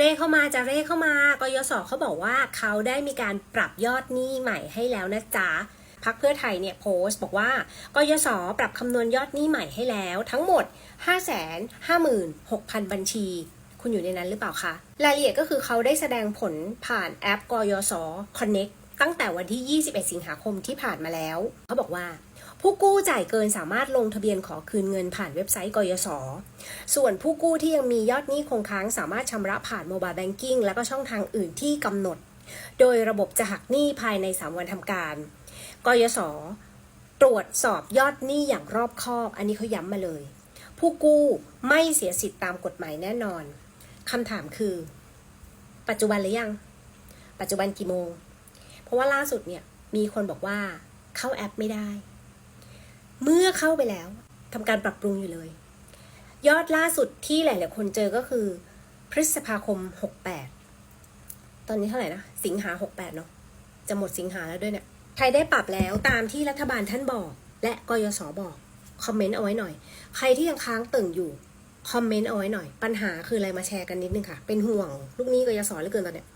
เร่เข้ามาจะเร่เข้ามากยศเขาบอกว่าเขาได้มีการปรับยอดหนี้ใหม่ให้แล้วนะจ๊ะพักเพื่อไทยเนี่ยโพสต์บอกว่ากยศปรับคำนวณยอดหนี้ใหม่ให้แล้วทั้งหมด 556,000 บัญชี คุณอยู่ในนั้นหรือเปล่าคะ รายละเอียดก็คือเขาได้แสดงผลผ่านแอปกยศ Connect ตั้งแต่วันที่ 21 สิงหาคมที่ผ่านมาแล้ว เขาบอกว่า ผู้กู้จ่ายเกินสามารถลงทะเบียนขอคืนเงินผ่านเว็บไซต์กยศ ส่วนผู้กู้ที่ยังมียอดหนี้คงค้างสามารถชำระผ่านโมบายแบงกิ้งและก็ช่องทางอื่นที่กำหนด โดยระบบจะหักหนี้ภายใน 3 วันทำการ กยศ ตรวจสอบยอดหนี้อย่างรอบคอบ อันนี้เขาย้ำมาเลย ผู้กู้ไม่เสียสิทธิ์ตามกฎหมายแน่นอนคำถามคือ ปัจจุบันหรือยัง ปัจจุบันกี่โมง ราะว่าล่าสุดเนี่ยมีคนบอกว่าเข้าแอปไม่ได้ เมื่อเข้าไปแล้วทำการปรับปรุงอยู่เลย ยอดล่าสุดที่หลาย ๆ คนเจอก็คือ พฤษภาคม 68 ตอนนี้เท่าไหร่นะ สิงหา 68 เนาะจะหมดสิงหาแล้วด้วยเนี่ย ใครได้ปรับแล้วตามที่รัฐบาลท่านบอก และกยศบอก คอมเมนต์เอาไว้หน่อย ใครที่ยังค้างตึงอยู่ คอมเมนต์เอาไว้หน่อย ปัญหาคืออะไรมาแชร์กันนิดนึงค่ะ เป็นห่วง ลูกนี้กยศเหลือเกินตอนเนี้ย